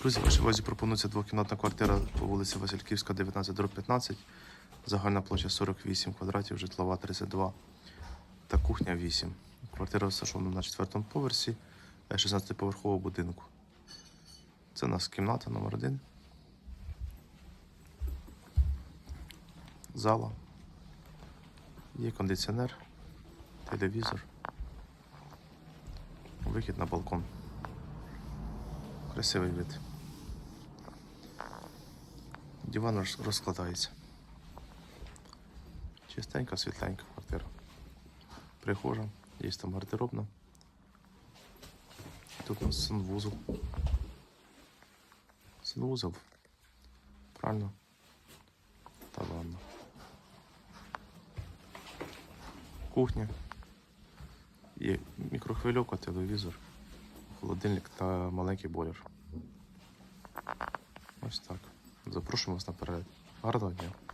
Друзі, вашій увазі пропонується двокімнатна квартира по вулиці Васильківська, 19 дроб 15. Загальна площа 48 квадратів, житлова 32 та кухня 8. Квартира розташована на четвертому поверсі 16-поверхового будинку. Це у нас кімната номер 1 Зала. Є кондиціонер, телевізор. Вихід на балкон. Красивий вид. Диван розкладається. Чистенька, світленька квартира. Прихожа, є там гардеробна. Тут у нас санвузол. Санвузол. Правильно. Та ладно. Кухня. Є мікрохвильовка, телевізор, холодильник та маленький бойлер. Ось так. Запрошуємо вас наперед. Гарного дня.